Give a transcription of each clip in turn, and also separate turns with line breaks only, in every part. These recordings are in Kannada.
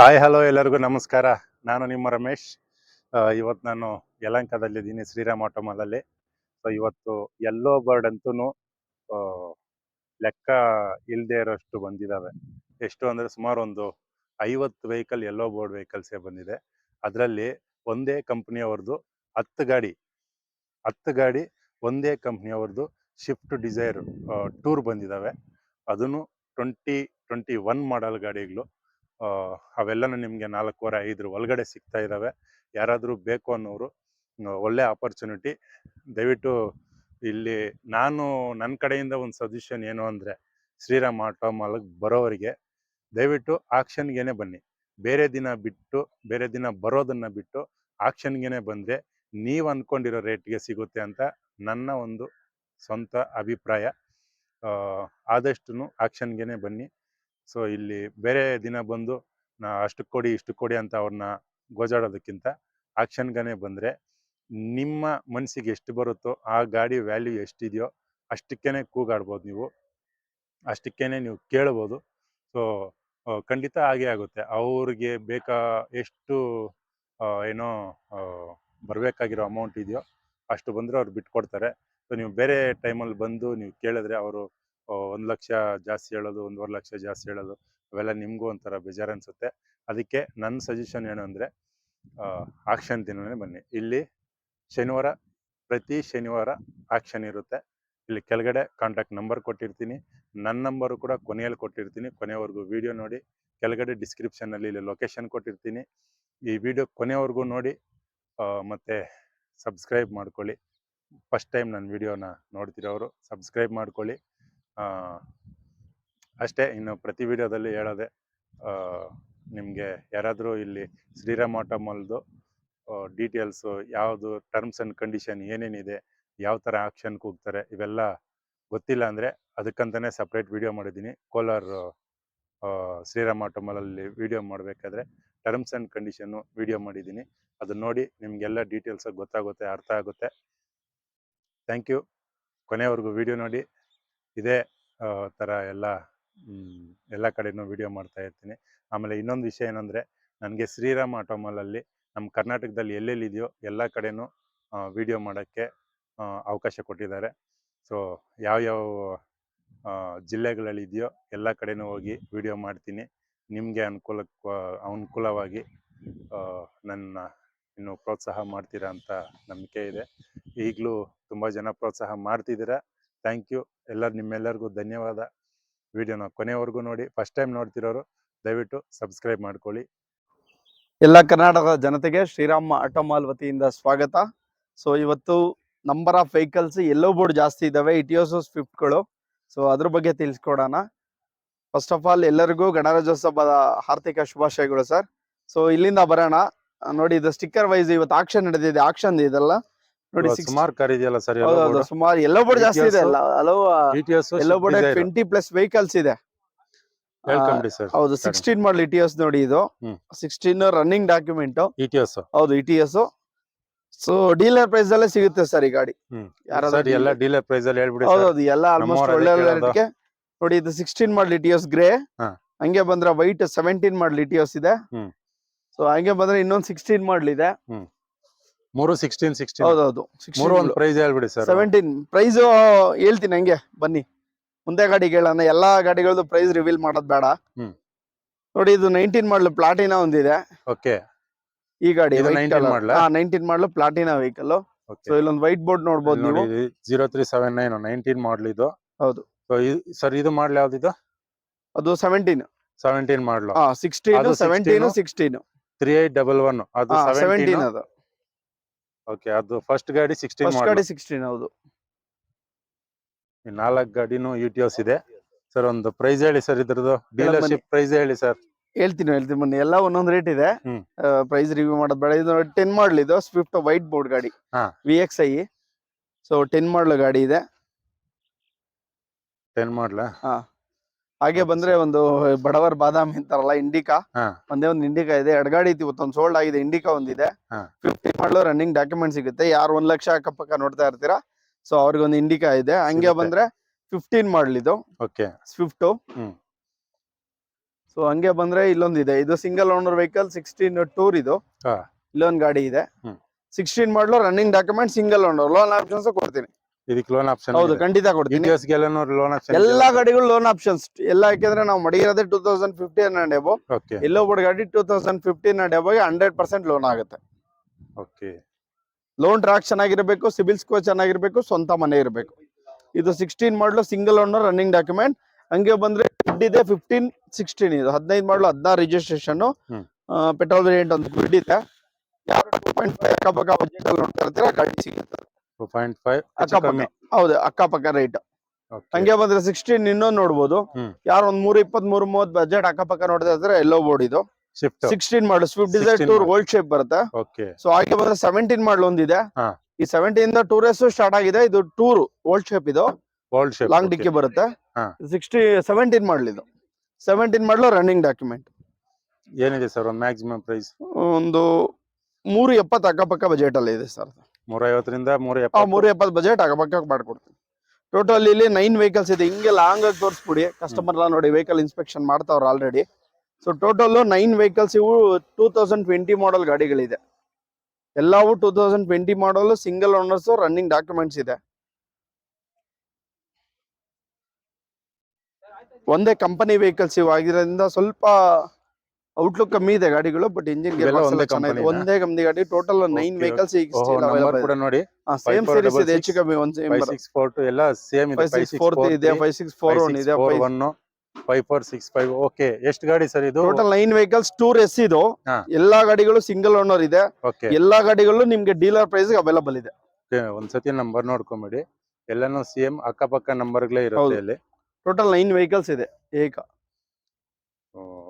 ಹಾಯ್ ಹಲೋ ಎಲ್ಲರಿಗೂ ನಮಸ್ಕಾರ. ನಾನು ನಿಮ್ಮ ರಮೇಶ್. ಇವತ್ತು ನಾನು ಯಲಂಕದಲ್ಲಿದ್ದೀನಿ, ಶ್ರೀರಾಮ್ ಆಟೋಮಾಲಲ್ಲಿ. ಸೊ ಇವತ್ತು ಎಲ್ಲೋ ಬರ್ಡ್ ಅಂತೂ ಲೆಕ್ಕ ಇಲ್ಲದೆ ಇರೋಷ್ಟು ಬಂದಿದ್ದಾವೆ ಎಷ್ಟು ಅಂದರೆ ಸುಮಾರು ಒಂದು ಐವತ್ತು ವೆಹಿಕಲ್ ಎಲ್ಲೋ ಬೋರ್ಡ್ ವೆಹಿಕಲ್ಸೇ ಬಂದಿದೆ. ಅದರಲ್ಲಿ ಒಂದೇ ಕಂಪ್ನಿಯವ್ರದ್ದು ಹತ್ತು ಗಾಡಿ. ಹತ್ತು ಗಾಡಿ, ಒಂದೇ ಕಂಪ್ನಿಯವ್ರದ್ದು ಶಿಫ್ಟ್ ಡಿಸೈರ್ ಟೂರ್ ಬಂದಿದ್ದಾವೆ ಅದನ್ನು ಟ್ವೆಂಟಿ ಟ್ವೆಂಟಿ ಒನ್ ಮಾಡಲ್ ಗಾಡಿಗಳು. ಅವೆಲ್ಲನೂ ನಿಮಗೆ ನಾಲ್ಕೂವರೆ, ಐದರ ಒಳಗಡೆ ಸಿಗ್ತಾ ಇದ್ದಾವೆ ಯಾರಾದರೂ ಬೇಕು ಅನ್ನೋರು ಒಳ್ಳೆ ಆಪರ್ಚುನಿಟಿ ದಯವಿಟ್ಟು ಇಲ್ಲಿ ನಾನು ನನ್ನ ಕಡೆಯಿಂದ ಒಂದು ಸಜೆಷನ್ ಏನು ಅಂದರೆ, ಶ್ರೀರಾಮ್ ಆಟೋ ಮಾಲ್ಗೆ ಬರೋವರಿಗೆ, ದಯವಿಟ್ಟು ಆಕ್ಷನ್ಗೇನೆ ಬನ್ನಿ. ಬೇರೆ ದಿನ ಬಿಟ್ಟು, ಬೇರೆ ದಿನ ಬರೋದನ್ನ ಬಿಟ್ಟು ಆಕ್ಷನ್ಗೇನೆ ಬಂದರೆ ನೀವು ಅಂದ್ಕೊಂಡಿರೋ ರೇಟ್ಗೆ ಸಿಗುತ್ತೆ ಅಂತ ನನ್ನ ಒಂದು ಸ್ವಂತ ಅಭಿಪ್ರಾಯ. ಆದಷ್ಟು ಆಕ್ಷನ್ಗೇನೆ ಬನ್ನಿ. ಸೊ, ಇಲ್ಲಿ ಬೇರೆ ದಿನ ಬಂದು ನಾ ಅಷ್ಟು ಕೊಡಿ, ಇಷ್ಟು ಕೊಡಿ ಅಂತ ಅವ್ರನ್ನ ಗೋಜಾಡೋದಕ್ಕಿಂತ ಆಕ್ಷನ್ಗನೇ ಬಂದರೆ, ನಿಮ್ಮ ಮನಸ್ಸಿಗೆ ಎಷ್ಟು ಬರುತ್ತೋ, ಆ ಗಾಡಿ ವ್ಯಾಲ್ಯೂ ಎಷ್ಟಿದೆಯೋ, ಅಷ್ಟಕ್ಕೇನೆ ಕೂಗಾಡ್ಬೋದು ನೀವು. ಅಷ್ಟಕ್ಕೇನೆ ನೀವು ಕೇಳ್ಬೋದು. ಸೊ ಖಂಡಿತ ಹಾಗೆ ಆಗುತ್ತೆ. ಅವ್ರಿಗೆ ಬೇಕಾ, ಎಷ್ಟು ಏನೋ ಬರಬೇಕಾಗಿರೋ ಅಮೌಂಟ್ ಇದೆಯೋ, ಅಷ್ಟು ಬಂದರೆ ಅವ್ರು ಬಿಟ್ಕೊಡ್ತಾರೆ. ಸೊ, ನೀವು ಬೇರೆ ಟೈಮಲ್ಲಿ ಬಂದು ನೀವು ಕೇಳಿದ್ರೆ ಅವರು ಒಂದು ಲಕ್ಷ ಜಾಸ್ತಿ ಹೇಳೋದು, ಒಂದೂವರೆ ಲಕ್ಷ ಜಾಸ್ತಿ ಹೇಳೋದು, ಅವೆಲ್ಲ ನಿಮಗೂ ಒಂಥರ ಬೇಜಾರು ಅನಿಸುತ್ತೆ ಅದಕ್ಕೆ ನನ್ನ ಸಜೆಷನ್ ಏನು ಅಂದರೆ ಆಕ್ಷನ್ ದಿನವೇ ಬನ್ನಿ. ಇಲ್ಲಿ ಶನಿವಾರ, ಪ್ರತಿ ಶನಿವಾರ ಆಕ್ಷನ್ ಇರುತ್ತೆ. ಇಲ್ಲಿ ಕೆಳಗಡೆ ಕಾಂಟ್ಯಾಕ್ಟ್ ನಂಬರ್ ಕೊಟ್ಟಿರ್ತೀನಿ. ನನ್ನ ನಂಬರು ಕೂಡ ಕೊನೆಯಲ್ಲಿ ಕೊಟ್ಟಿರ್ತೀನಿ. ಕೊನೆಯವರೆಗೂ ವಿಡಿಯೋ ನೋಡಿ. ಕೆಳಗಡೆ ಡಿಸ್ಕ್ರಿಪ್ಷನಲ್ಲಿ ಇಲ್ಲಿ ಲೊಕೇಶನ್ ಕೊಟ್ಟಿರ್ತೀನಿ. ಈ ವಿಡಿಯೋ ಕೊನೆಯವರೆಗೂ ನೋಡಿ ಮತ್ತು ಸಬ್ಸ್ಕ್ರೈಬ್ ಮಾಡ್ಕೊಳ್ಳಿ. ಫಸ್ಟ್ ಟೈಮ್ ನನ್ನ ವಿಡಿಯೋನ ನೋಡ್ತಿರೋರು ಸಬ್ಸ್ಕ್ರೈಬ್ ಮಾಡ್ಕೊಳ್ಳಿ. ಅಷ್ಟೇ ಇನ್ನು ಪ್ರತಿ ವಿಡಿಯೋದಲ್ಲಿ ಹೇಳೋದೆ ನಿಮಗೆ ಯಾರಾದರೂ ಇಲ್ಲಿ ಶ್ರೀರಾಮ್ ಆಟೋಮಲ್ದು ಡೀಟೇಲ್ಸು ಯಾವುದು ಟರ್ಮ್ಸ್ ಆ್ಯಂಡ್ ಕಂಡೀಷನ್ ಏನೇನಿದೆ, ಯಾವ ಥರ ಆಕ್ಷನ್ಗೆ ಹೋಗ್ತಾರೆ ಇವೆಲ್ಲ ಗೊತ್ತಿಲ್ಲ ಅಂದರೆ ಅದಕ್ಕಂತಲೇ ಸಪ್ರೇಟ್ ವಿಡಿಯೋ ಮಾಡಿದ್ದೀನಿ. ಕೋಲಾರ ಶ್ರೀರಾಮ್ ಆಟೋಮಲಲ್ಲಿ ವಿಡಿಯೋ ಮಾಡಬೇಕಾದ್ರೆ ಟರ್ಮ್ಸ್ ಆ್ಯಂಡ್ ಕಂಡೀಷನ್ನು ವಿಡಿಯೋ ಮಾಡಿದ್ದೀನಿ. ಅದನ್ನ ನೋಡಿ ನಿಮಗೆಲ್ಲ ಡೀಟೇಲ್ಸ್ ಗೊತ್ತಾಗುತ್ತೆ, ಅರ್ಥ ಆಗುತ್ತೆ. ಥ್ಯಾಂಕ್ ಯು ಕೊನೆಯವರೆಗೂ ವಿಡಿಯೋ ನೋಡಿ. ಇದೇ. ಥರ ಎಲ್ಲ ಎಲ್ಲ ಕಡೆನೂ ವಿಡಿಯೋ ಮಾಡ್ತಾ ಇರ್ತೀನಿ. ಆಮೇಲೆ ಇನ್ನೊಂದು ವಿಷಯ ಏನಂದರೆ, ನನಗೆ ಶ್ರೀರಾಮ್ ಆಟೋಮಾಲಲ್ಲಿ ನಮ್ಮ ಕರ್ನಾಟಕದಲ್ಲಿ ಎಲ್ಲೆಲ್ಲಿದೆಯೋ ಎಲ್ಲ ಕಡೆನೂ ವಿಡಿಯೋ ಮಾಡೋಕ್ಕೆ ಅವಕಾಶ ಕೊಟ್ಟಿದ್ದಾರೆ. ಸೊ, ಯಾವ್ಯಾವ ಯಾವ ಜಿಲ್ಲೆಗಳಲ್ಲಿ ಇದೆಯೋ ಎಲ್ಲ ಕಡೆನೂ ಹೋಗಿ ವಿಡಿಯೋ ಮಾಡ್ತೀನಿ. ನಿಮಗೆ ಅನುಕೂಲಕ್ಕೆ ಅನುಕೂಲವಾಗಿ ನನ್ನ ಇನ್ನು ಪ್ರೋತ್ಸಾಹ ಮಾಡ್ತೀರಾ ಅಂತ ನಂಬಿಕೆ ಇದೆ. ಈಗಲೂ ತುಂಬ ಜನ ಪ್ರೋತ್ಸಾಹ ಮಾಡ್ತಿದ್ದೀರಾ? Thank you. ಎಲ್ಲರೂ ನಿಮ್ಮೆಲ್ಲರಿಗೂ ಧನ್ಯವಾದ. ವಿಡಿಯೋನ ಕೊನೆವರೆಗೂ ನೋಡಿ. ಫಸ್ಟ್ ಟೈಮ್ ನೋಡ್ತಿರೋರು ದಯವಿಟ್ಟು ಸಬ್ಸ್ಕ್ರೈಬ್ ಮಾಡ್ಕೊಳ್ಳಿ.
ಎಲ್ಲ ಕರ್ನಾಟಕದ ಜನತೆಗೆ ಶ್ರೀರಾಮ ಆಟೋಮಾಲ್ ವತಿಯಿಂದ ಸ್ವಾಗತ. ಸೊ, ಇವತ್ತು number of vehicles yellow board ಜಾಸ್ತಿ ಇದಾವೆ. ಇಟಿಯೋಸು ಸ್ವಿಫ್ಟ್ಗಳು. ಸೊ, ಅದ್ರ ಬಗ್ಗೆ ತಿಳಿಸ್ಕೊಡೋಣ. ಫಸ್ಟ್ ಆಫ್ ಆಲ್ ಎಲ್ಲರಿಗೂ ಗಣರಾಜ್ಯೋತ್ಸವದ ಹಾರ್ದಿಕ ಶುಭಾಶಯಗಳು ಸರ್. ಸೊ, ಇಲ್ಲಿಂದ ಬರೋಣ. ನೋಡಿ, ಇದು ಸ್ಟಿಕ್ಕರ್ ವೈಸ್ ಇವತ್ತು ಆಕ್ಷನ್ ನಡೆದಿದೆ. ಆಕ್ಷನ್ ಇದೆಲ್ಲ. ನೋಡಿ
ಸುಮಾರು ಕಾರ್ ಇದೆಯಲ್ಲ ಸರ್
ಹೌದೌದು ಸುಮಾರು ಎಲ್ಲ ಬೋರ್ಡ್ ಜಾಸ್ತಿ ಇದೆ ಅಲ್ಲ ಹಲವು yellow board twenty plus vehicles ಇದೆ. ಹೌದು. ಸಿಕ್ಸ್ಟೀನ್ ಮಾಡಲ್ ಇಟಿಎಸ್ ನೋಡಿ ಇದು. ಸಿಕ್ಸ್ಟೀನ್ ರನ್ನಿಂಗ್ ಡಾಕ್ಯುಮೆಂಟ್
ಇಟಿಎಸ್
ಹೌದು ಇಟಿಎಸ್ ಸೊ ಡೀಲರ್ ಪ್ರೈಸ್ ಅಲ್ಲೇ ಸಿಗುತ್ತೆ ಸರ್ ಈ ಗಾಡಿ. ಯಾರಾದ್ರೂ
ಸರ್ ಎಲ್ಲ ಡೀಲರ್ ಪ್ರೈಸ್ ಅಲ್ಲಿ ಹೇಳ್ಬಿಡಿ
ಹೌದೌದು ಎಲ್ಲ ಆಲ್ಮೋಸ್ಟ್ ಒಳ್ಳೆ ರೇಟ್ಗೆ ನೋಡಿ ಇದು ಸಿಕ್ಸ್ಟೀನ್ ಮಾಡಲ್ ಇಟಿಎಸ್ ಗ್ರೇ ಹಂಗೆ ಬಂದ್ರೆ ವೈಟ್ ಸೆವೆಂಟೀನ್ ಮಾಡಲ್ ಇಟಿಎಸ್ ಇದೆ. ಸೊ ಹಂಗೆ ಬಂದ್ರೆ ಇನ್ನೊಂದ್ ಸಿಕ್ಸ್ಟೀನ್ ಮಾಡಲ್ ಇದೆ.
ಮೂರು ಸಿಕ್ಸ್ಟೀನ್ ಸಿಕ್ಸ್ಟೀನ್
ಹೌದೌದು.
ಮೂರು ಒಂದು ಪ್ರೈಸ್ ಹೇಳ್ಬಿಡಿ ಸರ್
ಸೆವೆಂಟೀನ್ ಪ್ರೈಸ್ ಹೇಳ್ತೀನಿ ಹಂಗೆ. ಬನ್ನಿ. ಮುಂದೆ ಗಾಡಿಗೆ ಹೇಳೋಣ ಎಲ್ಲಾ ಗಾಡಿಗಳದ್ದು ಪ್ರೈಸ್ ರಿವೀಲ್ ಮಾಡೋದು ಬೇಡ. ನೋಡಿ ಇದು ನೈನ್ಟೀನ್ ಮಾಡಲು ಪ್ಲಾಟಿನಾ ಒಂದಿದೆ.
ಓಕೆ
ಈ ಗಾಡಿ
ಇದು 19 model ಆ?
Nineteen model Platina vehicle so ಇಲ್ಲೊಂದು ವೈಟ್ ಬೋರ್ಡ್ ನೋಡಬಹುದು ನೀವು.
Zero three seven nine nineteen model ಇದು.
ಹೌದು.
ಸರ್ ಇದು ಮಾಡಲ್ ಯಾವ್ದಿದು
ಅದು seventeen
seventeen model
sixteen seventeen
16,
sixteen
three eight double one ಅದು
ಸೆವೆಂಟೀನ್ ಅದು.
ಓಕೆ ಅದು ಫಸ್ಟ್ ಗಾಡಿ ಸಿಕ್ಸ್ಟೀನ್
ಫಸ್ಟ್ ಗಾಡಿ ಸಿಕ್ಸ್ಟೀನ್ ಹೌದು.
ನಾಲ್ಕು ಗಾಡಿನೂ ಯು ಟಿ ಎಸ್ ಇದೆ. ಸರ್ ಒಂದು ಪ್ರೈಸ್ ಹೇಳಿ ಸರ್ ಇದ್ರದ್ದು. ಡೀಲರ್ಶಿಪ್ ಪ್ರೈಸ್ ಹೇಳಿ ಸರ್
ಹೇಳ್ತೀನಿ ಹೇಳ್ತೀನಿ ಬನ್ನಿ. ಎಲ್ಲ ಒಂದೊಂದು ರೇಟ್ ಇದೆ. ಪ್ರೈಸ್ ರಿವ್ಯೂ ಮಾಡೋದು ಬೇಡ. ಇದು ಟೆನ್ ಮಾಡಲ್ ಇದು ಸ್ವಿಫ್ಟ್ ವೈಟ್ ಬೋರ್ಡ್ ಗಾಡಿ.
ಹಾ.
V X I so ten model ಗಾಡಿ ಇದೆ.
ಟೆನ್ ಮಾಡ್ಲಾ
ಹಾಗೆ ಬಂದ್ರೆ ಒಂದು ಬಡವರ್ ಬಾದಾಮಿ ಅಂತಾರಲ್ಲ ಇಂಡಿಕಾ. ಒಂದೇ ಒಂದು ಇಂಡಿಕಾ ಇದೆ. ಎಡಗಾಡಿ ಐತಿ ಇವತ್ತೊಂದು ಸೋಲ್ಡ್ ಆಗಿದೆ ಇಂಡಿಕಾ ಒಂದಿದೆ. ಫಿಫ್ಟಿ ಮಾಡಲು ರನ್ನಿಂಗ್ ಡಾಕ್ಯುಮೆಂಟ್ ಸಿಗುತ್ತೆ. ಯಾರು ಒಂದ್ ಲಕ್ಷ ಅಕ್ಕಪಕ್ಕ ನೋಡ್ತಾ ಇರ್ತೀರಾ? ಸೊ ಅವ್ರಿಗೆ ಒಂದು ಇಂಡಿಕಾ ಇದೆ. ಹಂಗೆ ಬಂದ್ರೆ ಫಿಫ್ಟೀನ್ ಮಾಡಲ್ ಇದು.
ಓಕೆ.
ಸ್ವಿಫ್ಟ್. ಸೊ ಹಂಗೆ ಬಂದ್ರೆ ಇಲ್ಲೊಂದಿದೆ. ಇದು single owner vehicle sixteen tour ಇದು. ಇಲ್ಲೊಂದು ಗಾಡಿ ಇದೆ. Sixteen model running document single owner loan options ಕೊಡ್ತೀನಿ.
ಇದಕ್ಕೆ ಲೋನ್ ಆಪ್ಷನ್
ಹೌದು ಖಂಡಿತ ಕೊಡ್ತೀನಿ.
ಲೋನ್ ಆಪ್ಷನ್
ಎಲ್ಲಾ ಗಾಡಿಗಳು ಲೋನ್ ಆಪ್ಷನ್ಸ್ ಎಲ್ಲ ಯಾಕೆಂದ್ರೆ ನಾವು ಮಡಿಗಿರೋದೇ two thousand fifteen and above board ಗಾಡಿ ಟೂ ತೌಸಂಡ್ ಫಿಫ್ಟೀನ್ ಅಂಡ್ ಎಬೋಗೆ ಹಂಡ್ರೆಡ್ ಪರ್ಸೆಂಟ್ ಲೋನ್ ಆಗುತ್ತೆ.
ಓಕೆ
ಲೋನ್ ಟ್ರಾಕ್ ಚೆನ್ನಾಗಿರಬೇಕು ಸಿಬಿಲ್ ಸ್ಕೋರ್ ಚೆನ್ನಾಗಿರ್ಬೇಕು ಸ್ವಂತ ಮನೆ ಇರಬೇಕು. ಇದು ಸಿಕ್ಸ್ಟೀನ್ ಮಾಡಲು ಸಿಂಗಲ್ ಓನರ್ ರನ್ನಿಂಗ್ ಡಾಕ್ಯುಮೆಂಟ್ ಹಂಗೆ ಬಂದ್ರೆ ಇದೆ ಫಿಫ್ಟೀನ್ ಸಿಕ್ಸ್ಟೀನ್ ಇದು. ಹದಿನೈದು ಮಾಡಲು ಹದಿನಾರು ರಿಜಿಸ್ಟ್ರೇಷನ್ ಪೆಟ್ರೋಲ್ ವೇರಿಯಂಟ್ ಒಂದು ದುಡ್ಡು ಇದೆ. ಯಾರು ಟೂ ಪಾಯಿಂಟ್ ಫೈವ್ ಅಕ್ಕಪಕ್ಕ ಬಜೆಟ್ ಅಲ್ಲಿ ನೋಡ್ತಾ ಇರ್ತೀರಾ ಗಾಡಿ ಸಿಗುತ್ತೆ.
ಟೂ ಪಾಯಿಂಟ್ ಫೈವ್
ಅಕ್ಕಪಕ್ಕ. ಹೌದು ಅಕ್ಕಪಕ್ಕ ರೇಟ್. ಹಂಗೆ ಬಂದ್ರೆ ಸಿಕ್ಸ್ಟೀನ್ ಇನ್ನೊಂದು ನೋಡ್ಬೋದು. ಯಾರು ಒಂದ್ ಮೂರ್ ಇಪ್ಪತ್ ಮೂರ್ ಮೂವತ್ ಬಜೆಟ್ ಅಕ್ಕಪಕ್ಕ ನೋಡಿದ್ರೆ ಅಂದ್ರೆ ಎಲ್ಲೋ ಬೋರ್ಡ್ ಇದು. Sixteen model Swift Dzire tour. Old shape ಬರುತ್ತೆ.
ಓಕೆ
ಸೊ ಹಾಗೆ ಬಂದ್ರೆ ಸೆವೆಂಟೀನ್ ಮಾಡಲ್ ಒಂದಿದೆ. ಈ ಸೆವೆಂಟೀನ್ ಇಂದ ಟೂ ರೇಸ್ ಸ್ಟಾರ್ಟ್ ಆಗಿದೆ. ಇದು ಟೂರ್ ಓಲ್ಡ್ ಶೇಪ್ ಇದು.
ಓಲ್ಡ್ ಶೇಪ್
ಲಾಂಗ್ ಡಿಕ್ಕಿ ಬರುತ್ತೆ. ಸಿಕ್ಸ್ಟಿ ಸೆವೆಂಟೀನ್ ಮಾಡಲ್ ಇದು. ಸೆವೆಂಟೀನ್ ಮಾಡಲು ರನ್ನಿಂಗ್ ಡಾಕ್ಯುಮೆಂಟ್
ಏನಿದೆ ಸರ್ ಒಂದು ಮ್ಯಾಕ್ಸಿಮಮ್ ಪ್ರೈಸ್
ಒಂದು ಮೂರು ಎಪ್ಪತ್ತು ಅಕ್ಕಪಕ್ಕ ಬಜೆಟ್ ಅಲ್ಲಿ ಇದೆ ಸರ್
ಮೂರ ಐವತ್ತರಿಂದ ಮೂರ
ಮೂರು ಎಪ್ಪತ್ತು ಬಜೆಟ್ ಅಕ್ಕಪಕ್ಕ ಮಾಡ್ಕೊಡ್ತೀನಿ. ಟೋಟಲ್ ಇಲ್ಲಿ ನೈನ್ ವೆಹಿಕಲ್ಸ್ ಇದೆ. ಹಿಂಗೆ ಲಾಂಗ್ ಆಗಿ ತೋರಿಸ್ಬಿಡಿ. ಕಸ್ಟಮರ್ ಎಲ್ಲ ನೋಡಿ vehicle inspection ಮಾಡ್ತಾವ್ರ already so total nine vehicles ಇವು ಟೂ ತೌಸಂಡ್ ಟ್ವೆಂಟಿ ಮಾಡಲ್ ಗಾಡಿಗಳಿದೆ. ಎಲ್ಲವೂ two thousand twenty model single owners running documents ಇದೆ. ಒಂದೇ ಕಂಪನಿ ವೆಹಿಕಲ್ಸ್ ಇವು. ಆಗಿರೋದ್ರಿಂದ ಸ್ವಲ್ಪ ಔಟ್ಲುಕ್ ಕಮ್ಮಿ ಇದೆ ಗಾಡಿಗಳು ಬಟ್ ಇಂಜಿನ್
ಗೇರ್ ಒಂದೇ
ಕಂಪನಿ ಗಾಡಿ ಟೋಟಲ್ ನೈನ್ ವೆಹಿಕಲ್ಸ್ ಈಗ
ಕೂಡ ನೋಡಿ.
ಸೇಮ್ ಸೀರೀಸ್ ಇದೆ ಹೆಚ್ಚು ಕಮ್ಮಿ ಒಂದ್
ಸೇಮ್ ಸಿಕ್ಸ್ ಫೋರ್ ಟು ಎಲ್ಲ ಸೇಮ್ ಇದೆ.
ಫೈವ್ ಸಿಕ್ಸ್ ಫೋರ್ ಇದೆ ಫೈವ್ ಸಿಕ್ಸ್ ಫೋರ್ ಒನ್ ಇದೆ
four one five four six five okay ಎಷ್ಟು ಗಾಡಿ ಸರ್ ಇದು?
Total nine vehicles tour S ಇದು. ಎಲ್ಲಾ ಗಾಡಿಗಳು ಸಿಂಗಲ್ ಓನರ್ ಇದೆ. ಎಲ್ಲಾ ಗಾಡಿಗಳು ನಿಮ್ಗೆ ಡೀಲರ್ ಪ್ರೈಸ್ ಅವೈಲಬಲ್ ಇದೆ.
ಒಂದ್ಸತಿ ನಂಬರ್ ನೋಡ್ಕೊಂಬಿಡಿ. ಎಲ್ಲಾನು ಸೇಮ್ ಅಕ್ಕಪಕ್ಕ ನಂಬರ್ಗಳೇ ಇರುತ್ತೆ ಇಲ್ಲಿ.
ಟೋಟಲ್ ನೈನ್ ವೆಹಿಕಲ್ಸ್ ಇದೆ ಏಕ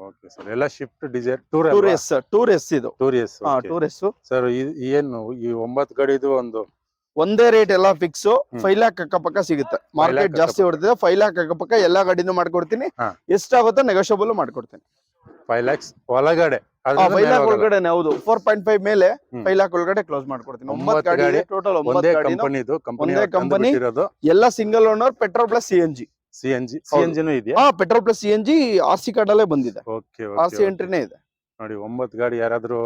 ಓಕೆ ಸರ್ ಎಲ್ಲ Swift Dzire tour
tour S tour S ಇದು.
Tour S
tour S
sir ಏನು ಈ ಒಂಬತ್ತು ಗಾಡಿದು ಒಂದು?
ಒಂದೇ ರೇಟ್ ಎಲ್ಲ ಫಿಕ್ಸ್. ಫೈವ್ ಲ್ಯಾಕ್ ಅಕ್ಕಪಕ್ಕ ಸಿಗುತ್ತೆ. ಮಾರ್ಕೆಟ್ ಜಾಸ್ತಿ ಹೊಡೆದಿದೆ. ಫೈವ್ ಲ್ಯಾಕ್ ಅಕ್ಕಪಕ್ಕ ಎಲ್ಲಾ ಗಾಡಿನೂ ಮಾಡ್ಕೊಡ್ತೀನಿ. ಎಷ್ಟಾಗುತ್ತೆ ನೆಗೋಷಿಯಬಲ್ ಮಾಡ್ಕೊಡ್ತೀನಿ.
ಫೈವ್ ಲ್ಯಾಕ್ಸ್ ಒಳಗಡೆ.
ಫೈವ್ ಲ್ಯಾಕ್ ಒಳಗಡೆ ಹೌದು. ಫೋರ್ ಪಾಯಿಂಟ್ ಫೈವ್ ಮೇಲೆ. ಫೈವ್ ಲ್ಯಾಕ್ ಒಳಗಡೆ ಕ್ಲೋಸ್ ಮಾಡ್ಕೊಡ್ತೀನಿ. ಒಂಬತ್ತು ಗಾಡಿ
ಗಾಡಿ,
ಟೋಟಲ್ ಒಂಬತ್ತು
ಕಂಪನಿ
ಒಂದೇ.
ಇರೋದು
ಎಲ್ಲ single owner petrol plus C N G
C N G C
ಹೌದು.
ಎನ್ ಜಿನೂ ಇದೆಯಾ?
ಹಾ petrol plus C N G R C card ಅಲ್ಲೇ ಬಂದಿದೆ
ಓಕೆ
ಆರ್ ಸಿ ಎಂಟ್ರಿನೇ ಇದೆ.
ನೋಡಿ ಒಂಬತ್ತು ಗಾಡಿ ಯಾರಾದ್ರೂ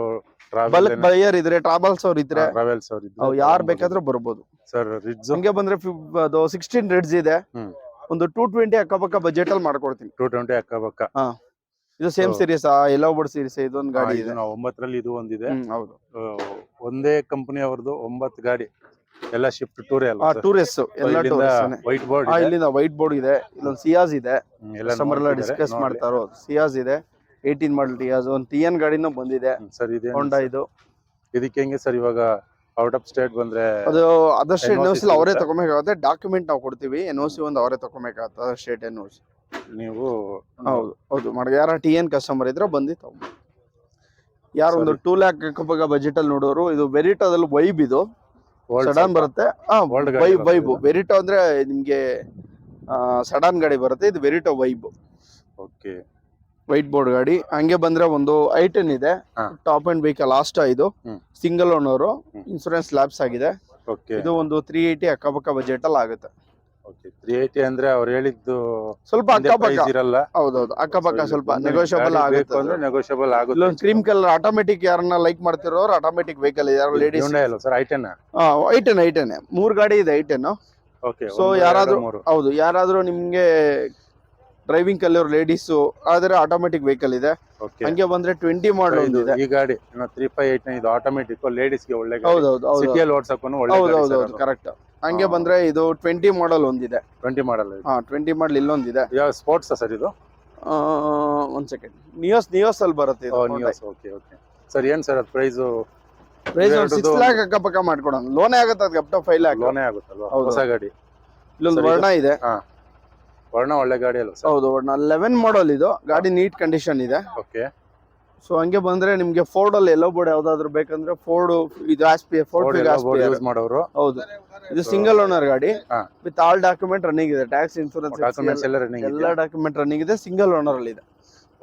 ಬಲ್ಕ್ ಬೈಯರ್ ಇದ್ರೆ ಟ್ರಾವೆಲ್ಸ್ ಅವ್ರ ಇದ್ರೆ
ಟ್ರಾವೆಲ್ಸ್ ಅವ್ರ
ಇದ್ರೆ ಯಾರು ಬೇಕಾದ್ರೂ ಬರ್ಬೋದು.
ಸರ್ ರಿಡ್ಜ್
ಹಂಗೆ ಬಂದ್ರೆ ಅದು ಸಿಕ್ಸ್ಟೀನ್ ರಿಡ್ಜ್ ಇದೆ. ಒಂದು ಟೂ ಟ್ವೆಂಟಿ ಅಕ್ಕಪಕ್ಕ ಬಜೆಟ್ ಅಲ್ಲಿ ಮಾಡ್ಕೊಡ್ತೀನಿ.
ಟೂ ಟ್ವೆಂಟಿ ಅಕ್ಕಪಕ್ಕ.
ಇದು same series yellow board series ಇದೊಂದು ಗಾಡಿ
ಇದು ಒಂಬತ್ತರಲ್ಲಿ ಇದು ಒಂದಿದೆ.
ಹೌದು.
ಒಂದೇ ಕಂಪನಿ ಅವ್ರದ್ದು ಒಂಬತ್ತು ಗಾಡಿ. ಎಲ್ಲ ಶಿಫ್ಟ್ ಟೂರ್
ಎಲ್ಲ
ಅಲ್ಲ
ಟೂರಿಸ್ಟ್ ಎಲ್ಲ
ವೈಟ್ ಬೋರ್ಡ್
ಇಲ್ಲಿಂದ ವೈಟ್ ಬೋರ್ಡ್ ಇದೆ. ಇಲ್ಲೊಂದು ಸಿಯಾಸ್ ಇದೆ. ಕಸ್ಟಮರ್ ಎಲ್ಲ ಡಿಸ್ಕಸ್ ಮಾಡ್ತಾರೋ ಸಿಯಾಸ್ ಇದೆ ಏಯ್ಟೀನ್ ಮಾಡಲ್ ಟಿಯಾಸ್ ಒಂದು ಟಿ ಎನ್ ಗಾಡಿನೂ ಬಂದಿದೆ.
ಸರ್ ಇದೆ
ಹೋಂಡಾ ಇದು.
ಇದಕ್ಕೆ ಹೆಂಗೆ ಸರ್ ಇವಾಗ ಔಟ್ ಆಫ್ ಸ್ಟೇಟ್ ಬಂದ್ರೆ
ಅದು ಅದಷ್ಟು ಎನ್
NOC
ಓ ಸಿ ಅವರೇ? ತಗೊಬೇಕಾಗುತ್ತೆ. ಡಾಕ್ಯುಮೆಂಟ್ ನಾವು ಕೊಡ್ತೀವಿ. ಎನ್ ಓ ಸಿ ಒಂದು ಅವರೇ ತಗೊಬೇಕಾಗುತ್ತೆ other state N O C
ನೀವು
ಹೌದು ಹೌದು. ಮಾಡಿ ಯಾರ ಟಿ ಎನ್ ಕಸ್ಟಮರ್ ಇದ್ರೆ ಬಂದು ತಗೊಂಡು ಯಾರು ಒಂದು. ಟೂ ಲ್ಯಾಕ್ ಬಜೆಟ್ ಅಲ್ಲಿ ನೋಡೋರು ಇದು ವೆರಿಟೋದಲ್ಲಿ ವೈಬ್ ಇದು. ಸಡಾನ್ ಬರುತ್ತೆ. Vibe Vibe. ವೆರಿಟೋ ಅಂದ್ರೆ ನಿಮ್ಗೆ ಸಡನ್ ಗಾಡಿ ಬರುತ್ತೆ. ಇದು Verito Vibe
okay
white board ಗಾಡಿ. ಹಂಗೆ ಬಂದ್ರೆ ಒಂದು ಐಟನ್ ಇದೆ. ಟಾಪ್ ಅಂಡ್ ವೆಹಿಕಲ್ ಲಾಸ್ಟ್ ಇದು. Single owner. ಇನ್ಸೂರೆನ್ಸ್ ಲ್ಯಾಬ್ಸ್ ಆಗಿದೆ.
ಓಕೆ
ಇದು ಒಂದು ತ್ರೀ ಏಯ್ಟಿ ಅಕ್ಕಪಕ್ಕ ಬಜೆಟ್ ಅಲ್ಲಿ ಆಗುತ್ತೆ.
ತ್ರೀ ಏಯ್ಟಿ ಅಂದ್ರೆ ಅವ್ರು ಹೇಳಿದ್ದು
ಸ್ವಲ್ಪ ಅಕ್ಕಪಕ್ಕ.
ಇರಲ್ಲ.
ಹೌದೌದು ಅಕ್ಕಪಕ್ಕ ಸ್ವಲ್ಪ ನೆಗೋಷಿಯಬಲ್
ಗಾಡಿ ಅಂದ್ರೆ
ಆಗುತ್ತೆ
ನೆಗೋಷಿಯಬಲ್ ಆಗುತ್ತೆ.
ಇಲ್ಲೊಂದು ಕ್ರೀಮ್ ಕಲರ್ ಆಟೋಮೆಟಿಕ್ ಯಾರನ್ನ ಲೈಕ್ ಮಾಡ್ತಿರೋರು ಆಟೋಮೆಟಿಕ್ ವೆಹಿಕಲ್ ಇದೆ. ಯಾರು ಲೇಡೀಸ್
ಇಲ್ಲ ಸರ್ ಐಟೆನ್?
I ten i ten. ಮೂರ್ ಗಾಡಿ ಇದೆ ಐಟನ್.
ಓಕೆ
ಸೊ ಯಾರಾದ್ರೂ- ಹೌದು ಯಾರಾದ್ರೂ ನಿಮ್ಗೆ ಡ್ರೈವಿಂಗ್ ಕಲಿಯೋರು ಲೇಡೀಸು ಆದ್ರೆ ಆಟೋಮೆಟಿಕ್ ವೆಹಿಕಲ್ ಇದೆ. ಹಂಗೆ ಬಂದ್ರೆ ಟ್ವೆಂಟಿ ಮಾಡಲ್
ಇದೆ ಈ ಗಾಡಿ ತ್ರೀ ಫೈವ್ ಏಟ್ ಇದು ಆಟೋಮೆಟಿಕ್ ಲೇಡೀಸ್ಗೆ ಒಳ್ಳೆ
ಹೌದೌದು ಹೌದು
ಸಿಟಿಯಲ್ಲಿ ಓಡ್ಸಕ್ಕೂ ಒಳ್ಳೆ
ಹೌದೌದು ಹೌದು ಹೌದು ಕರೆಕ್ಟ್ ಹಂಗೆ
ಹಾ.
ಬಂದ್ರೆ ಇದು ಟ್ವೆಂಟಿ ಮಾಡಲ್ ಒಂದಿದೆ.
ಟ್ವೆಂಟಿ ಮಾಡಲ್
ಹಾ ಟ್ವೆಂಟಿ ಮಾಡಲ್ ಇಲ್ಲೊಂದಿದೆ.
ಯಾವ ಸ್ಪೋರ್ಟ್ಸ್ ಸರ್ ಇದು?
ಒಂದ್ ಸೆಕೆಂಡ್ ನಿಯೋಸ್ ನಿಯೋಸ್ ಅಲ್ಲಿ ಬರುತ್ತೆ ಇದು Hyundai.
ಓಕೆ ಓಕೆ ಸರ್ ಏನ್ ಸರ್ ಅದು ಪ್ರೈಸ್
ಪ್ರೈಸ್ ಒಂದು ಸಿಕ್ಸ್ ಲ್ಯಾಕ್ ಅಕ್ಕಪಕ್ಕ ಮಾಡ್ಕೊಡೋಣ. ಲೋನೇ ಆಗುತ್ತೆ ಅದಕ್ಕೆ ಅಪ್ ಟು ಫೈವ್ ಲ್ಯಾಕ್
ಲೋನೇ ಆಗುತ್ತಲ್ವಾ
ಹೌದು.
ಹೊಸ ಗಾಡಿ.
ಇಲ್ಲೊಂದು
ಸರಿ,
ವರ್ಣ ಇದೆ.
ವರ್ಣ ಒಳ್ಳೆ ಗಾಡಿ ಸರ್?
ಹೌದು ವರ್ಣ. ಲೆವೆನ್ ಮಾಡಲ್ ಇದು. ಗಾಡಿ ನೀಟ್ ಕಂಡೀಷನ್ ಇದೆ.
ಓಕೆ
ಸೊ ಹಂಗೆ ಬಂದ್ರೆ ನಿಮ್ಗೆ ಫೋರ್ಡ್ ಅಲ್ಲಿ ಎಲ್ಲೋ ಬೋರ್ಡ್ ಯಾವ್ದಾದ್ರು ಬೇಕಂದ್ರೆ ಫೋರ್ಡ್ ಇದು ಆಸ್ಪಿ ಫೋರ್ಡ್
ಯೂಸ್ ಮಾಡೋರು.
ಹೌದು. ಇದು ಸಿಂಗಲ್ ಓನರ್ ಗಾಡಿ. ವಿತ್ ಆಲ್ ಡಾಕ್ಯುಮೆಂಟ್ ರನ್ನಿಂಗ್ ಇದೆ. ಟ್ಯಾಕ್ಸ್ ಇನ್ಸೂರೆನ್ಸ್
ಡಾಕ್ಯುಮೆಂಟ್ಸ್ ಎಲ್ಲ ರನ್ನಿಂಗ್
ಎಲ್ಲ ಡಾಕ್ಯುಮೆಂಟ್ ರನ್ನಿಂಗ್ ಇದೆ. ಸಿಂಗಲ್ ಓನರ್ ಅಲ್ಲಿ ಇದೆ.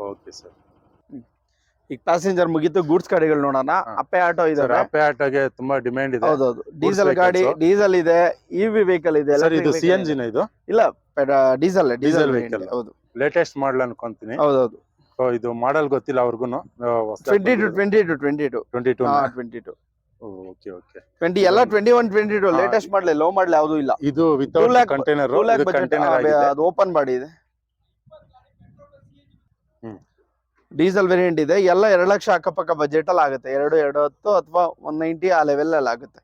ಓಕೆ ಸರ್
ಈಗ ಪ್ಯಾಸೆಂಜರ್ ಮುಗಿತು. ಗೂಡ್ಸ್ ಗಾಡಿಗಳು ನೋಡೋಣ. ಅಪ್ಪೆ ಆಟೋ
ಇದಾರೆ
ಅಪ್ಪೆ
ಅಪೆ ಆಟೋಗೆ ತುಂಬಾ ಡಿಮ್ಯಾಂಡ್ ಇದೆ.
ಹೌದೌದು. ಡೀಸೆಲ್ ಗಾಡಿ ಡೀಸೆಲ್ ಇದೆ. ಇವಿ ವೆಹಿಕಲ್ ಇದೆ.
ಇದು ಸಿ ಎನ್ ಜಿನ ಇದು.
ಇಲ್ಲ ಡೀಸೆಲ್ ಡೀಸೆಲ್
ವೆಹಿಕಲ್
ಹೌದು.
ಲೇಟೆಸ್ಟ್ ಮಾಡಲ್ ಅನ್ಕೊಂತೀನಿ.
ಹೌದೌದು.
ಇದು ಮಾಡಲ್ ಗೊತ್ತಿಲ್ಲ ಅವ್ರಿಗೂ
twenty two twenty two twenty two
twenty two
twenty two
okay okay
twenty ಎಲ್ಲ twenty one twenty two latest ಮಾಡಲಿ ಲೋ ಮಾಡಲಿ ಯಾವುದೂ ಇಲ್ಲ.
ಇದು ವಿತೌಟ್ ಕಂಟೈನರ್ ಕಂಟೈನರ್
ಅದು ಓಪನ್ ಬಾಡಿ ಇದೆ.
ಹ್ಮ್.
ಡೀಸೆಲ್ ವೇರಿಯಂಟ್ ಇದೆ. ಎಲ್ಲ ಎರಡು ಲಕ್ಷ ಅಕ್ಕಪಕ್ಕ ಬಜೆಟ್ ಅಲ್ಲಿ ಆಗುತ್ತೆ. ಎರಡು ಎರಡು ಹತ್ತು ಅಥವಾ ಒನ್ ನೈಂಟಿ ಆ ಲೆವೆಲ್ ಅಲ್ಲಿ ಆಗುತ್ತೆ.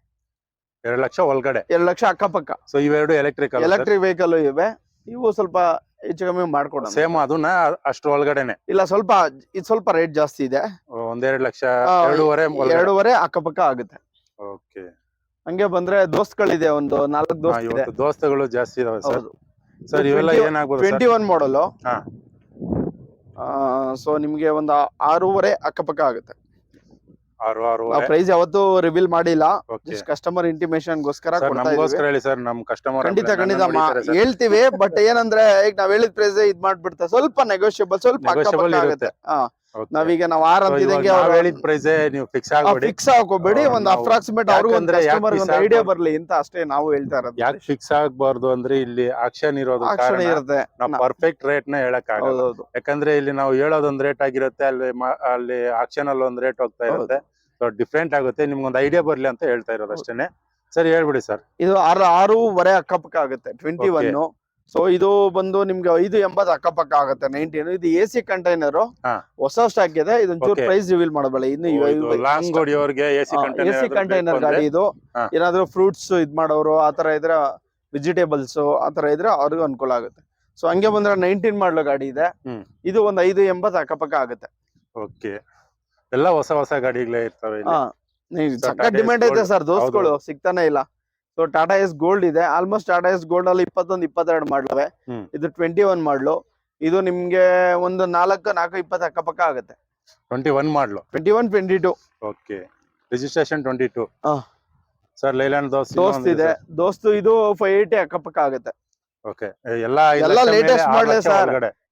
ಎರಡು ಲಕ್ಷ ಒಳಗಡೆ.
ಎರಡು ಲಕ್ಷ ಅಕ್ಕಪಕ್ಕ.
ಸೊ ಇವೆರಡು ಎಲೆಕ್ಟ್ರಿಕ್
ಎಲೆಕ್ಟ್ರಿಕ್ ವೆಹಿಕಲ್ ಇವೆ. ಇವು ಸ್ವಲ್ಪ ಹೆಚ್ಚು ಕಮ್ಮಿ ಮಾಡ್ಕೊಡೋಣ.
ಸೇಮ್ ಅದನ್ನ ಅಷ್ಟು ಒಳಗಡೆನೆ.
ಇಲ್ಲ ಸ್ವಲ್ಪ ಇದು ಸ್ವಲ್ಪ ರೇಟ್ ಜಾಸ್ತಿ ಇದೆ.
ಒಂದೆರಡು ಲಕ್ಷ ಎರಡೂವರೆ
ಎರಡೂವರೆ ಅಕ್ಕಪಕ್ಕ ಆಗುತ್ತೆ.
ಓಕೆ.
ಹಂಗೆ ಬಂದ್ರೆ ದೋಸ್ತಗಳಿದೆ ಒಂದು ನಾಲ್ಕು ದೋಸ್ತ್ ಇದೆ
ದೋಸ್ತಗಳು ಜಾಸ್ತಿ ಇದಾವೆ ಸರ್. ಸರ್ ಇವೆಲ್ಲ
20
ಏನಾಗ್ಬೋದು
ಟ್ವೆಂಟಿ ಒನ್ ಮಾಡಲು
ಹಾ.
ಸೊ ನಿಮ್ಗೆ ಒಂದು ಆರೂವರೆ ಅಕ್ಕಪಕ್ಕ ಆಗುತ್ತೆ. ಪ್ರೈಸ್ ಯಾವತ್ತೂ ರಿವೀಲ್ ಮಾಡಿಲ್ಲ. ಕಸ್ಟಮರ್ ಇಂಟಿಮೇಶನ್ ಗೋಸ್ಕರ
ಹೇಳಿ ಸರ್ ನಮ್ ಕಸ್ಟಮರ್
ಖಂಡಿತ ಖಂಡಿತ ಹೇಳ್ತೀವಿ ಬಟ್ ಏನಂದ್ರೆ ಈಗ ನಾವ್ ಹೇಳಿದ ಪ್ರೈಸ್ ಇದ್ ಮಾಡ್ಬಿಡ್ತಾರೆ ಸ್ವಲ್ಪ ನೆಗೋಷಿಯಬಲ್ ಸ್ವಲ್ಪ ಆಗುತ್ತೆ. ನಾವೀಗ ನಾವ್ ಆರ್ ಅಂತಿದಂಗೆ
ಅವ್ರು ಹೇಳಿದ ಪ್ರೈಸ್ ನೀವು ಫಿಕ್ಸ್ ಆಗ್ಬೇಡಿ.
ಫಿಕ್ಸ್ ಹಾಕೋಬೇಡಿ ಒಂದು ಅಪ್ರಾಕ್ಸಿಮೇಟ್ ಅವರು ಒಂದು ಕಸ್ಟಮರ್ ಒಂದು ಐಡಿಯಾ? ಬರ್ಲಿ ಅಂತ ಅಷ್ಟೇ ನಾವು ಹೇಳ್ತಾ ಇರೋದು.
ಯಾಕೆ ಫಿಕ್ಸ್ ಆಗ್ಬಾರ್ದು ಅಂದ್ರೆ ಇಲ್ಲಿ ಆಕ್ಷನ್ ಇರೋದು ಕಾರಣ
ಇರುತ್ತೆ.
ನಾವು ಪರ್ಫೆಕ್ಟ್ ರೇಟ್ನ ಹೇಳಕ್ ಆಗಲ್ಲ. ಯಾಕಂದ್ರೆ ಇಲ್ಲಿ ನಾವು ಹೇಳೋದೊಂದ್ ರೇಟ್ ಆಗಿರುತ್ತೆ ಅಲ್ಲಿ ಅಲ್ಲಿ ಆಕ್ಷನ್ ಅಲ್ಲಿ ಒಂದ್ ರೇಟ್ ಹೋಗ್ತಾ ಇರುತ್ತೆ. ಸೊ ಡಿಫ್ರೆಂಟ್ ಆಗುತ್ತೆ. ನಿಮ್ಗೊಂದು ಐಡಿಯಾ ಬರ್ಲಿ ಅಂತ ಹೇಳ್ತಾ ಇರೋದು ಅಷ್ಟೇನೆ. ಸರಿ ಹೇಳ್ಬಿಡಿ ಸರ್.
ಇದು ಆರು ಆರೂವರೆ ಅಕ್ಕಪಕ್ಕ ಆಗುತ್ತೆ ಟ್ವೆಂಟಿ. ಒನ್ ಸೊ ಇದು ಬಂದು ನಿಮ್ಗೆ ಐದು ಎಂಬತ್ತು ಅಕ್ಕಪಕ್ಕ ಆಗುತ್ತೆ ನೈನ್ಟೀನ್ ಇದು ಎ ಸಿ ಕಂಟೈನರ್. ಹೊಸ ಸ್ಟಾಕ್ ಇದೆ ಇದೊಂಚೂರು ಪ್ರೈಸ್ ರಿವೀಲ್ ಮಾಡಬೇಡ. ಇನ್ನು
ಲಾಂಗ್ ಎ ಸಿ
ಕಂಟೈನರ್ ಗಾಡಿ ಇದು. ಏನಾದ್ರು ಫ್ರೂಟ್ಸ್ ಇದ್ ಮಾಡೋರು ಆತರ ಇದ್ರೆ ವೆಜಿಟೇಬಲ್ಸ್ ಆತರ ಇದ್ರೆ ಅವ್ರಿಗೂ ಅನುಕೂಲ ಆಗುತ್ತೆ. ಸೊ ಹಂಗೆ ಬಂದ್ರೆ ನೈನ್ಟೀನ್ ಮಾಡಲು ಗಾಡಿ ಇದೆ. ಇದು ಒಂದು ಐದು ಎಂಬತ್ತು ಅಕ್ಕಪಕ್ಕ ಆಗುತ್ತೆ.
ಓಕೆ ಎಲ್ಲ ಹೊಸ ಹೊಸ ಗಾಡಿಗಳೇ ಇರ್ತವೆ
ಡಿಮ್ಯಾಂಡ್ ಐತೆ ಸರ್ ದೋಸ್ಗಳು ಸಿಗ್ತಾನೆ ಇಲ್ಲ. ಸೊ ಟಾಟಾ ಎಸ್ ಗೋಲ್ಡ್ ಇದೆ. ಆಲ್ಮೋಸ್ಟ್ ಟಾಟಾ ಎಸ್ ಗೋಲ್ಡ್ ಅಲ್ಲಿ ಇಪ್ಪತ್ತೊಂದು ಇಪ್ಪತ್ತೆರಡು ಮಾಡ್ಲವೆ. ಇದು ಟ್ವೆಂಟಿ ಒನ್ ಮಾಡ್ಲು. ಇದು ನಿಮ್ಗೆ ಒಂದು ನಾಲ್ಕು ನಾಲ್ಕು ಇಪ್ಪತ್ತು ಅಕ್ಕಪಕ್ಕ ಆಗುತ್ತೆ.
Twenty one ಮಾಡ್ಲು.
Twenty one twenty two
okay registration twenty two. Sir Leyland Dost
Dost ಇದೆ ದೋಸ್ತು ಇದು ಫೈವ್ ಏಯ್ಟಿ ಅಕ್ಕಪಕ್ಕ ಆಗುತ್ತೆ.
ಓಕೆ ಎಲ್ಲ
ಎಲ್ಲ
ಲೇಟೆಸ್ಟ್ ಮೇಲೆ ಸರ್.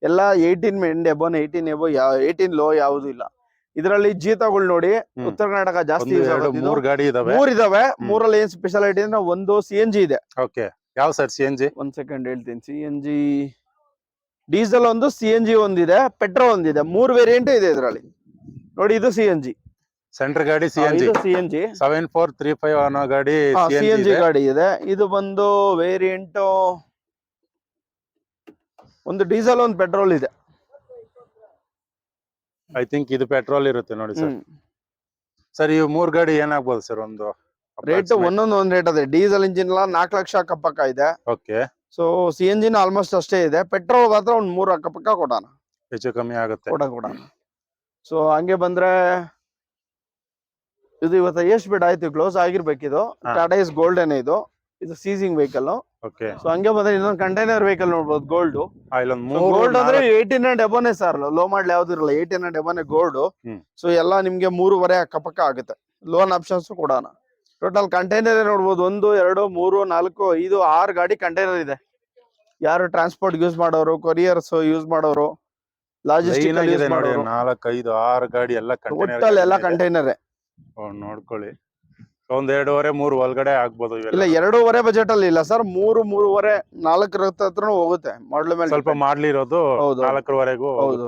ಎಲ್ಲ eighteen and above eighteen above eighteen low ಯಾವುದು ಇಲ್ಲ. ಇದರಲ್ಲಿ ಜೀತಗಳು ನೋಡಿ ಉತ್ತರ ಕರ್ನಾಟಕ ಜಾಸ್ತಿ
ಮೂರ್ ಗಾಡಿ ಇದಾವೆ.
ಮೂರ್ ಇದಾವೆ ಮೂರಲ್ಲಿ ಏನ್ ಸ್ಪೆಷಾಲಿಟಿ ಅಂದ್ರೆ ಒಂದು ಸಿ ಎನ್ ಜಿ ಇದೆ.
ಓಕೆ. ಯಾವ ಸರ್ ಸಿ ಎನ್ ಜಿ
ಒಂದ್ ಸೆಕೆಂಡ್ ಹೇಳ್ತೀನಿ. ಸಿ ಎನ್ ಜಿ ಡೀಸೆಲ್ ಒಂದು ಸಿ ಎನ್ ಜಿ ಒಂದಿದೆ. ಪೆಟ್ರೋಲ್ ಒಂದಿದೆ. ಮೂರ್ ವೇರಿಯಂಟ್ ಇದೆ ಇದರಲ್ಲಿ. ನೋಡಿ ಇದು ಸಿ ಎನ್ ಜಿ
ಸೆಂಟರ್ ಗಾಡಿ C N G
C N G
seven four three five ಅನ್ನೋ ಗಾಡಿ ಸಿ ಎನ್ ಜಿ
ಗಾಡಿ ಇದೆ. ಇದು ಬಂದು ವೇರಿಯಂಟ್ ಒಂದು ಡೀಸೆಲ್ ಒಂದು ಪೆಟ್ರೋಲ್ ಇದೆ.
ಐ ಥಿಂಕ್ ಇದು ಪೆಟ್ರೋಲ್ ಇರುತ್ತೆ ನೋಡಿ ಸರ್. ಸರ್ ಈ ಮೂರ್ ಗಾಡಿ ಏನಾಗ್ಬೋದು ಸರ್ ಒಂದು
ರೇಟ್ ಒಂದೊಂದು ಒಂದ್ ರೇಟ್ ಅದೇ. ಡೀಸೆಲ್ ಇಂಜಿನ್ ಎಲ್ಲ ನಾಲ್ಕು ಲಕ್ಷ ಅಕ್ಕಪಕ್ಕ ಇದೆ.
ಓಕೆ
ಸೊ ಸಿ ಎನ್ ಜಿನ್ ಆಲ್ಮೋಸ್ಟ್ ಅಷ್ಟೇ ಇದೆ. ಪೆಟ್ರೋಲ್ ಮಾತ್ರ ಒಂದ್ ಮೂರು ಅಕ್ಕಪಕ್ಕ ಕೊಡೋಣ.
ಹೆಚ್ಚು ಕಮ್ಮಿ ಆಗುತ್ತೆ.
ಕೊಡ ಕೊಡೋಣ. ಸೊ ಹಂಗೆ ಬಂದ್ರೆ ಇದು ಇವತ್ತು ಎಷ್ಟು ಬಿಡ್ ಆಯ್ತು? ಕ್ಲೋಸ್ ಆಗಿರ್ಬೇಕಿದು.
ಇದು
ಟಾಟಾ ಇಸ್ ಗೋಲ್ಡನ್ ಇದು. ಇದು ಸೀಸಿಂಗ್ ವೆಹಿಕಲ್
ಓಕೆ
ಸೊ ಹಂಗೆ ಬಂದ್ರೆ ಇನ್ನೊಂದು ಕಂಟೈನರ್ ವೆಹಿಕಲ್ ನೋಡ್ಬೋದು ಗೋಲ್ಡ್ ಗೋಲ್ಡ್ ಅಂದ್ರೆ ಏಯ್ಟೀನ್ ಅಂಡ್ ಎಬೋನೆ ಸರ್ ಲೋ ಮಾಡ್ಲಿ ಯಾವ್ದು ಇರಲ್ಲ ಏಯ್ಟೀನ್ ಅಂಡ್ ಎಬೋನೆ ಗೋಲ್ಡ್. ಸೊ ಎಲ್ಲ ನಿಮ್ಗೆ ಮೂರುವರೆ ಅಕ್ಕಪಕ್ಕ ಆಗುತ್ತೆ. ಲೋನ್ ಆಪ್ಷನ್ಸ್ ಕೂಡ ಟೋಟಲ್ ಕಂಟೈನರ್ ನೋಡ್ಬೋದು ಒಂದು ಎರಡು ಮೂರು ನಾಲ್ಕು ಐದು ಆರು ಗಾಡಿ ಕಂಟೈನರ್ ಇದೆ. ಯಾರು ಟ್ರಾನ್ಸ್ಪೋರ್ಟ್ ಯೂಸ್ ಮಾಡೋರು ಕೊರಿಯರ್ಸ್ ಯೂಸ್ ಮಾಡೋರು ಲಾಜಿಸ್ಟಿಕ್ ಟೋಟಲ್
ನೋಡಿ
ಮಾಡೋರು.
ನಾಲ್ಕು ಐದು ಆರು ಗಾಡಿ ಎಲ್ಲ
ಟೋಟಲ್ ಎಲ್ಲ
ಕಂಟೈನರ್
ಕಂಟೈನರ್
ನೋಡ್ಕೊಳ್ಳಿ. ಒಂದ್ ಎರಡೂವರೆ ಮೂರು ಒಳಗಡೆ ಆಗ್ಬೋದು
ಇಲ್ಲ ಎರಡೂವರೆ ಬಜೆಟ್ ಅಲ್ಲಿ ಇಲ್ಲ ಸರ್ ಮೂರು ಮೂರುವರೆ ನಾಲ್ಕರ ಹತ್ರ ಹೋಗುತ್ತೆ. ಮಾಡ್ಲು ಮೇಲೆ
ಸ್ವಲ್ಪ ಮಾಡ್ಲಿರೋದು
ಹೌದು.
ನಾಲ್ಕರವರೆಗೂ
ಹೌದು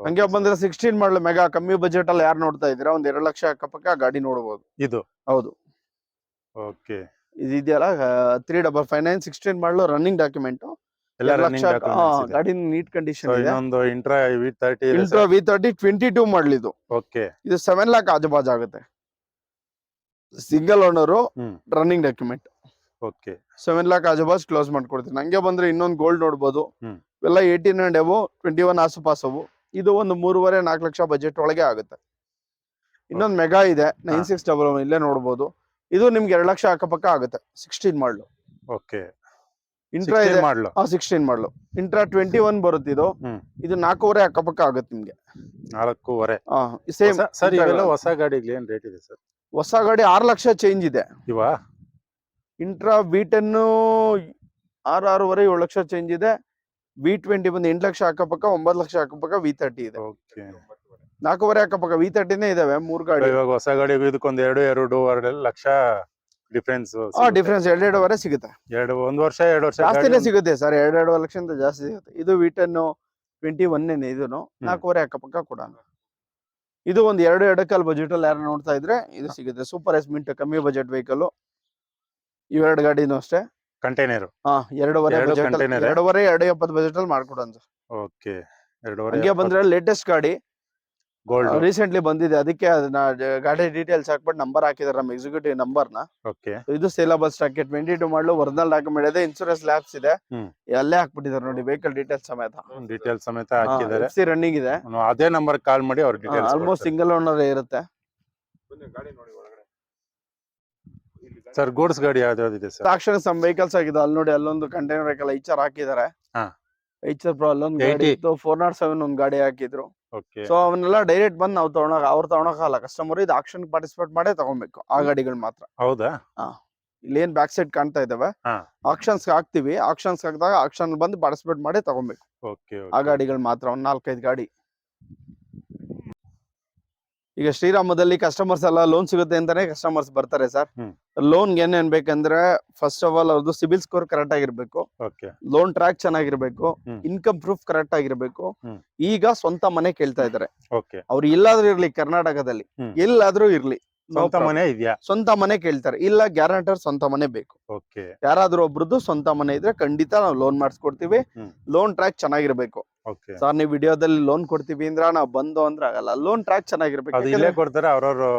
ಹಂಗೆ ಬಂದ್ರೆ ಸಿಕ್ಸ್ಟೀನ್ ಮಾಡಲು ಮೆಗಾ ಕಮ್ಮಿ ಬಜೆಟ್ ಅಲ್ಲಿ ಯಾರು ನೋಡ್ತಾ ಇದ್ದೀರಾ? ಒಂದ್ ಎರಡು ಲಕ್ಷ ಅಕ್ಕಪಕ್ಕ ಗಾಡಿ ನೋಡಬಹುದು
ಇದು?
ಹೌದು.
ಓಕೆ.
ಇದು ಇದೆಯಲ್ಲ three double five nine sixteen model running document
ಎಲ್ಲ ರನ್ನಿಂಗ್ ಡಾಕ್ಯುಮೆಂಟ್ಸ್
ಗಾಡಿ ನೀಟ್ ಕಂಡೀಷನ್ ಇದೆ.
ಇನ್ನೊಂದು Intra V thirty
Intra V thirty twenty two ಮಾಡ್ಲಿ ಇದು
ಓಕೆ
ಇದು ಸೆವೆನ್ ಲ್ಯಾಕ್ ಆಜುಬಾಜು ಆಗುತ್ತೆ. Single owner running document
okay
seven lakh ಆಜಬಾಜ್ close ಮಾಡ್ಕೊಡ್ತೀನಿ. ನಂಗೆ ಬಂದ್ರೆ ಇನ್ನೊಂದು ಗೋಲ್ಡ್ ನೋಡ್ಬೋದು. ಇವೆಲ್ಲ ಏಯ್ಟೀನ್ ಅಂಡ್ ಅವು ಟ್ವೆಂಟಿ ಒನ್ ಆಸುಪಾಸವು ಇದು ಒಂದು ಮೂರುವರೆ ನಾಲ್ಕು ಲಕ್ಷ ಬಜೆಟ್ ಒಳಗೆ ಆಗುತ್ತೆ. ಇನ್ನೊಂದು ಮೆಗಾ ಇದೆ ನೈನ್ ಸಿಕ್ಸ್ ಡಬಲ್ ಒನ್ ಇಲ್ಲೇ ನೋಡ್ಬೋದು. ಇದು ನಿಮ್ಗೆ ಎರಡು ಲಕ್ಷ ಅಕ್ಕಪಕ್ಕ ಆಗುತ್ತೆ ಸಿಕ್ಸ್ಟೀನ್ ಮಾಡಲು.
ಓಕೆ
ಇಂಟ್ರಾ ಇದೆ.
ಮಾಡ್ಲು.
ಆ ಸಿಕ್ಸ್ಟೀನ್ ಮಾಡಲು. ಇಂಟ್ರಾ ಟ್ವೆಂಟಿ ಒನ್ ಬರುತ್ತೆ ಇದು. ಇದು ನಾಲ್ಕೂವರೆ ಅಕ್ಕಪಕ್ಕ ಆಗುತ್ತೆ ನಿಮ್ಗೆ.
ನಾಲ್ಕೂವರೆ.
ಸೇಮ್
ಸರ್ ಇವೆಲ್ಲ ಹೊಸ ಗಾಡಿಗೆ ಏನ್ ರೇಟ್ ಇದೆ ಸರ್?
ಹೊಸ ಗಾಡಿ ಆರು ಲಕ್ಷ ಚೇಂಜ್ ಇದೆ.
ಇವಾ?
ಇಂಟ್ರಾ ಬಿ ಟೆನ್ ಆರು ಆರೂವರೆ ಏಳು ಲಕ್ಷ ಚೇಂಜ್ ಇದೆ. ವಿ ಟ್ವೆಂಟಿ ಬಂದು ಎಂಟು ಲಕ್ಷ ಅಕ್ಕಪಕ್ಕ ಒಂಬತ್ತು ಲಕ್ಷ ಅಕ್ಕಪಕ್ಕ ವಿ ತರ್ಟಿ ಇದೆ.
ಓಕೆ
ನಾಲ್ಕೂವರೆ ಅಕ್ಕಪಕ್ಕ ವಿ ತರ್ಟಿನೇ ಇದಾವೆ ಮೂರು ಗಾಡಿ.
ಇವಾಗ ಹೊಸ ಗಾಡಿ ಇದಕ್ಕೊಂದು ಎರಡು ಎರಡು ಲಕ್ಷ ಡಿಫ್ರೆನ್ಸ್
ಆ ಡಿಫ್ರೆನ್ಸ್ ಎರಡೆರಡುವರೆ ಸಿಗುತ್ತೆ.
ಎರಡು ಒಂದು ವರ್ಷ ಎರಡು ವರ್ಷ
ಜಾಸ್ತಿನೇ ಸಿಗುತ್ತೆ ಸರ್ ಎರಡು ಎರಡು ಲಕ್ಷ ಜಾಸ್ತಿ ಸಿಗುತ್ತೆ. ಇದು ವಿ ಟೆನ್ ಟ್ವೆಂಟಿ ಒನ್ನೇನೆ ಇದನ್ನು ನಾಲ್ಕೂವರೆ ಅಕ್ಕಪಕ್ಕ ಕೊಡೋಣ. ಇದು ಒಂದು ಎರಡು ಎಡಕಲ್ ಕಾಲ್ ಬಜೆಟ್ ಅಲ್ಲಿ ಯಾರು ನೋಡ್ತಾ ಇದ್ರೆ ಇದು ಸಿಗುತ್ತೆ. ಸೂಪರ್ ಎಸ್ ಮಿಂಟ್ ಕಮ್ಮಿ ಬಜೆಟ್ ವೆಹಿಕಲ್ ಇವೆರಡು ಗಾಡಿನೂ ಅಷ್ಟೇ.
ಕಂಟೈನರ್
ಹಾ ಎರಡೂವರೆ? ಎರಡೂವರೆ ಎರಡು ಎಪ್ಪತ್ತು ಬಜೆಟ್ ಅಲ್ಲಿ ಮಾಡ್ಕೊಡೋಣ
ಓಕೆ ಎರಡೂವರೆ
ಹಂಗೆ ಬಂದ್ರೆ ಲೇಟೆಸ್ಟ್ ಗಾಡಿ.
ಗೋಲ್ಡ್
ರೀಸೆಂಟ್ಲಿ ಬಂದಿದೆ. ಅದಕ್ಕೆ ಅದನ್ನ ಗಾಡಿ ಡೀಟೇಲ್ಸ್ ಹಾಕ್ಬಿಟ್ಟು ನಂಬರ್ ಹಾಕಿದಾರೆ ನಮ್ಮ ಎಕ್ಸಿಕ್ಯೂಟಿವ್ ನಂಬರ್ನ
ಓಕೆ
ಇದು saleable stock twenty two model original document ಇದೆ ಇನ್ಸೂರೆನ್ಸ್ ಲ್ಯಾಬ್ಸ್ ಇದೆ. ಅಲ್ಲೇ ಹಾಕ್ಬಿಟ್ಟಿದ್ದಾರೆ ನೋಡಿ ವೆಹಿಕಲ್ ಡೀಟೇಲ್ಸ್ ಸಮೇತ.
ಡೀಟೇಲ್ಸ್ ಸಮೇತ ಹಾಕಿದ್ದಾರೆ.
ಸಿ ರನ್ನಿಂಗ್ ಇದೆ.
ಅದೇ ನಂಬರ್ ಕಾಲ್ ಮಾಡಿ ಅವ್ರ ಡೀಟೇಲ್ಸ್
ಆಲ್ಮೋಸ್ಟ್ ಸಿಂಗಲ್ ಓನರ್ ಇರುತ್ತೆ.
ಸರ್ ಗೂಡ್ಸ್ ಗಾಡಿ ಯಾವ್ದಾವ್ದಿದೆ ಸರ್
ತಕ್ಷಣ ಸಮ್ ವೆಹಿಕಲ್ಸ್ ಆಗಿದೆ ಅಲ್ಲಿ ನೋಡಿ ಅಲ್ಲೊಂದು ಕಂಟೈನರ್ ವೆಹಿಕಲ್ ಐಚರ್ ಹಾಕಿದ್ದಾರೆ. ಐಚರ್ ಪ್ರೋ ಅಲ್ಲೊಂದು ಗಾಡಿ
80.
ಇತ್ತು. ಫೋರ್ ನಾಟ್ ಸೆವೆನ್ ಒಂದು ಗಾಡಿ ಹಾಕಿದ್ರು. ಸೊ ಅವನ್ನೆಲ್ಲ ಡೈರೆಕ್ಟ್ ಬಂದು ನಾವು ತಗೊಳಕ್ ಅವ್ರು ತಗೊಳಕಲ್ಲ ಕಸ್ಟಮರ್ ಇದು ಆಕ್ಷನ್ ಪಾರ್ಟಿಸಿಪೇಟ್ ಮಾಡೇ ತಗೊಬೇಕು ಆ ಗಾಡಿಗಳು ಮಾತ್ರ.
ಹೌದಾ?
ಇಲ್ಲೇನ್ ಬ್ಯಾಕ್ ಸೈಡ್ ಕಾಣ್ತಾ ಇದಾವೆ. ಆಕ್ಷನ್ಸ್ ಹಾಕ್ತಿವಿ ಆಕ್ಷನ್ಸ್ ಹಾಕಿದಾಗ ಆಕ್ಷನ್ ಬಂದು ಪಾರ್ಟಿಸಿಪೇಟ್ ಮಾಡಿ ತಗೊಬೇಕು.
ಓಕೆ
ಆ ಗಾಡಿಗಳು ಮಾತ್ರ ಒಂದ್ ನಾಲ್ಕೈದು ಗಾಡಿ. ಈಗ ಶ್ರೀರಾಮದಲ್ಲಿ ಕಸ್ಟಮರ್ಸ್ ಎಲ್ಲ ಲೋನ್ ಸಿಗುತ್ತೆ ಅಂತಾನೆ ಕಸ್ಟಮರ್ಸ್ ಬರ್ತಾರೆ ಸರ್. ಲೋನ್ ಏನೇನ್ ಬೇಕಂದ್ರೆ ಫಸ್ಟ್ ಆಫ್ ಆಲ್ ಅವ್ರದ್ದು ಸಿಬಿಲ್ ಸ್ಕೋರ್ ಕರೆಕ್ಟ್ ಆಗಿರ್ಬೇಕು. ಲೋನ್ ಟ್ರ್ಯಾಕ್ ಚೆನ್ನಾಗಿರ್ಬೇಕು. ಇನ್ಕಮ್ ಪ್ರೂಫ್ ಕರೆಕ್ಟ್ ಆಗಿರ್ಬೇಕು. ಈಗ ಸ್ವಂತ ಮನೆ ಕೇಳ್ತಾ ಇದಾರೆ.
ಓಕೆ
ಅವ್ರು ಎಲ್ಲಾದ್ರೂ ಇರ್ಲಿ ಕರ್ನಾಟಕದಲ್ಲಿ. ಎಲ್ಲಾದ್ರೂ ಇರ್ಲಿ.
ಸ್ವಂತ ಮನೆ ಇದೆಯಾ?
ಸ್ವಂತ ಮನೆ ಕೇಳ್ತಾರೆ. ಇಲ್ಲ ಗ್ಯಾರಂಟರ್ ಸ್ವಂತ ಮನೆ ಬೇಕು.
ಓಕೆ
ಯಾರಾದ್ರೂ ಒಬ್ರದ್ದು ಸ್ವಂತ ಮನೆ ಇದ್ರೆ ಖಂಡಿತ ನಾವು ಲೋನ್ ಮಾಡಿಸ್ಕೊಡ್ತೀವಿ. ಲೋನ್ ಟ್ರ್ಯಾಕ್ ಚೆನ್ನಾಗಿರ್ಬೇಕು. ಸರ್ ನೀವು ವಿಡಿಯೋದಲ್ಲಿ ಲೋನ್ ಕೊಡ್ತೀವಿ ಅಂದ್ರೆ ನಾವು ಬಂದು ಅಂದ್ರೆ ಆಗಲ್ಲ. ಲೋನ್ ಟ್ರ್ಯಾಕ್ ಚೆನ್ನಾಗಿರ್ಬೇಕು.
ಕೊಡ್ತಾರೆ ಅವ್ರವ್ರು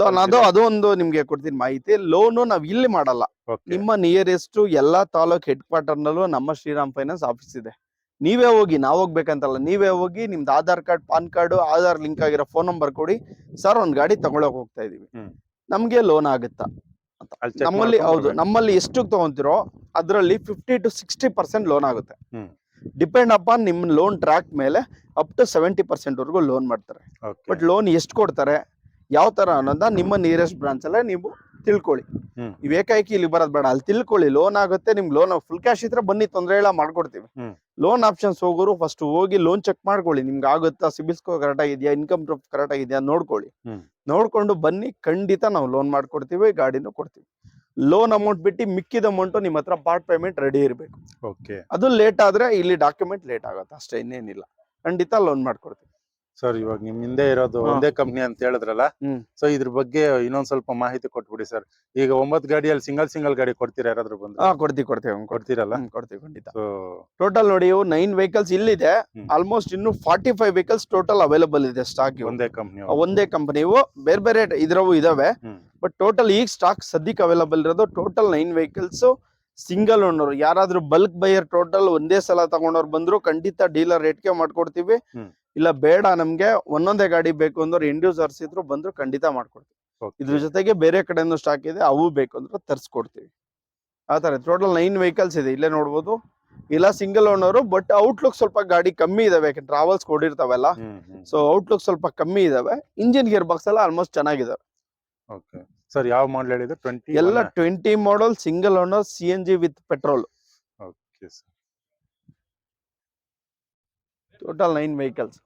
ಲೋನ್ ಅದು ಅದು ಒಂದು ನಿಮ್ಗೆ ಕೊಡ್ತೀನಿ ಮಾಹಿತಿ. ಲೋನು ನಾವ್ ಇಲ್ಲಿ ಮಾಡಲ್ಲ. ನಿಮ್ಮ ನಿಯರೆಸ್ಟ್ ಎಲ್ಲಾ ತಾಲೂಕ್ ಹೆಡ್ ಕ್ವಾರ್ಟರ್ ನಲ್ಲೂ ನಮ್ಮ ಶ್ರೀರಾಮ್ ಫೈನಾನ್ಸ್ ಆಫೀಸ್ ಇದೆ. ನೀವೇ ಹೋಗಿ ನಾವ್ ಹೋಗ್ಬೇಕಂತಲ್ಲ ನೀವೇ ಹೋಗಿ ನಿಮ್ದು Aadhaar card PAN card Aadhaar link ಆಗಿರೋ ಫೋನ್ ನಂಬರ್ ಕೊಡಿ. ಸರ್ ಒಂದ್ ಗಾಡಿ ತಗೊಳಕ್ ಹೋಗ್ತಾ ಇದೀವಿ. ನಮ್ಗೆ ಲೋನ್ ಆಗುತ್ತಾ? ನಮ್ಮಲ್ಲಿ ಹೌದು ನಮ್ಮಲ್ಲಿ ಎಷ್ಟು ತಗೊಂತಿರೋ ಅದರಲ್ಲಿ fifty to sixty percent loan ಆಗುತ್ತೆ. ಡಿಪೆಂಡ್ ಅಪಾನ್ ನಿಮ್ ಲೋನ್ ಟ್ರ್ಯಾಕ್ ಮೇಲೆ ಅಪ್ ಟು ಸೆವೆಂಟಿ ಪರ್ಸೆಂಟ್ ವರೆಗೂ ಲೋನ್ ಮಾಡ್ತಾರೆ. ಬಟ್ ಲೋನ್ ಎಷ್ಟು ಕೊಡ್ತಾರೆ ಯಾವ ತರ ಅನ್ನೋದ ನಿಮ್ಮ ನಿಯರೆಸ್ಟ್ ಬ್ರಾಂಚ್ ಅಲ್ಲೇ ನೀವು ತಿಳ್ಕೊಳ್ಳಿ. ನೀವು ಏಕಾಏಕಿ ಇಲ್ಲಿ ಬರೋದ್ ಬೇಡ ಅಲ್ಲಿ ತಿಳ್ಕೊಳ್ಳಿ ಲೋನ್ ಆಗುತ್ತೆ ನಿಮ್ ಲೋನ್ ಫುಲ್ ಕ್ಯಾಶ್ ಇದ್ರೆ ಬನ್ನಿ ತೊಂದರೆ ಇಲ್ಲ ಮಾಡ್ಕೊಡ್ತೀವಿ. ಲೋನ್ ಆಪ್ಷನ್ಸ್ ಹೋಗೋರು ಫಸ್ಟ್ ಹೋಗಿ ಲೋನ್ ಚೆಕ್ ಮಾಡ್ಕೊಳ್ಳಿ ನಿಮ್ಗೆ ಆಗುತ್ತಾ ಸಿಬಿಲ್ ಸ್ಕೋರ್ ಕರೆಕ್ಟ್ ಆಗಿದೆಯಾ ಇನ್ಕಮ್ ಪ್ರೂಫ್ ಕರೆಕ್ಟ್ ಆಗಿದೆಯಾ ನೋಡ್ಕೊಳ್ಳಿ. ನೋಡ್ಕೊಂಡು ಬನ್ನಿ ಖಂಡಿತ ನಾವು ಲೋನ್ ಮಾಡ್ಕೊಡ್ತೀವಿ ಗಾಡಿನೂ ಕೊಡ್ತೀವಿ. ಲೋನ್ ಅಮೌಂಟ್ ಬಿಟ್ಟು ಮಿಕ್ಕಿದ ಅಮೌಂಟ್ ನಿಮ್ಮ ಹತ್ರ ಪಾರ್ಟ್ ಪೇಮೆಂಟ್ ರೆಡಿ ಇರಬೇಕು.
ಓಕೆ
ಅದು ಲೇಟ್ ಆದ್ರೆ ಇಲ್ಲಿ ಡಾಕ್ಯುಮೆಂಟ್ ಲೇಟ್ ಆಗುತ್ತೆ ಅಷ್ಟೇ ಇನ್ನೇನಿಲ್ಲ. ಖಂಡಿತ ಲೋನ್ ಮಾಡ್ಕೊಡ್ತೀವಿ
ಸರ್ ಇವಾಗ ನಿಮ್ ಹಿಂದೆ ಇರೋದು ಒಂದೇ ಕಂಪ್ನಿ ಅಂತ ಹೇಳಿದ್ರಲ್ಲ. ಸೊ ಇದ್ರ ಬಗ್ಗೆ ಇನ್ನೊಂದ್ ಸ್ವಲ್ಪ ಮಾಹಿತಿ ಕೊಟ್ಬಿಡಿ ಸರ್. ಈಗ ಒಂಬತ್ ಗಾಡಿಯಲ್ಲಿ ಸಿಂಗಲ್ ಸಿಂಗಲ್ ಗಾಡಿ ಕೊಡ್ತೀರಾ ಯಾರಾದ್ರೂ
ಬಂದು ಕೊಡ್ತೀವಿ ಕೊಡ್ತೀವಿ
ಕೊಡ್ತೀರಲ್ಲ?
ಕೊಡ್ತೀವಿ ಖಂಡಿತ. ಟೋಟಲ್ ನೋಡಿ ನೈನ್ ವೆಹಿಕಲ್ಸ್ ಇಲ್ಲಿದೆ. ಆಲ್ಮೋಸ್ಟ್ ಇನ್ನು forty five vehicles total available ಇದೆ ಸ್ಟಾಕ್
ಒಂದೇ ಕಂಪ್ನಿ
ಒಂದೇ ಕಂಪನಿ ಬೇರೆ ಬೇರೆ ಇದ್ರವು ಇದಾವೆ. ಬಟ್ ಟೋಟಲ್ ಈಗ ಸ್ಟಾಕ್ ಸದ್ಯಕ್ಕೆ ಅವೈಲೇಬಲ್ ಇರೋದು total nine vehicles single owner ಯಾರಾದ್ರೂ ಬಲ್ಕ್ ಬೈಯರ್ ಟೋಟಲ್ ಒಂದೇ ಸಲ ತಗೊಂಡವ್ರು ಬಂದ್ರು ಖಂಡಿತ ಡೀಲರ್ ರೇಟ್ಗೆ ಮಾಡ್ಕೊಡ್ತೀವಿ. ಇಲ್ಲ ಬೇಡ ನಮ್ಗೆ ಒಂದೊಂದೇ ಗಾಡಿ ಬೇಕು ಅಂದ್ರೆ ಇಂಡ್ಯೂಸರ್ಸ್ ಇದ್ರು ಬಂದ್ರು ಖಂಡಿತ ಮಾಡ್ಕೊಡ್ತೀವಿ. ಇದ್ರ ಜೊತೆಗೆ ಬೇರೆ ಕಡೆನೂ ಸ್ಟಾಕ್ ಇದೆ ಅವು ಬೇಕು ಅಂದ್ರೆ ತರ್ಸ್ಕೊಡ್ತೀವಿ. ಆ ತರ ಟೋಟಲ್ ನೈನ್ ವೆಹಿಕಲ್ಸ್ ಇದೆ ಇಲ್ಲೇ ನೋಡ್ಬೋದು. ಇಲ್ಲ ಸಿಂಗಲ್ ಓನರು ಬಟ್ ಔಟ್ಲುಕ್ ಸ್ವಲ್ಪ ಗಾಡಿ ಕಮ್ಮಿ ಇದಾವೆ ಟ್ರಾವೆಲ್ಸ್ ಕೊಡಿರ್ತಾವಲ್ಲ. ಸೊ ಔಟ್ಲುಕ್ ಸ್ವಲ್ಪ ಕಮ್ಮಿ ಇದಾವೆ. ಇಂಜಿನ್ ಗೇರ್ ಬಾಕ್ಸ್ ಎಲ್ಲ ಆಲ್ಮೋಸ್ಟ್ ಚೆನ್ನಾಗಿದಾವೆ.
ಓಕೆ ಸರ್ ಯಾವ ಮಾಡಲ್ ಹೇಳಿದ್ರೆ ಟ್ವೆಂಟಿ
ಎಲ್ಲ twenty model single owner C N G with petrol
okay sir
total nine vehicles.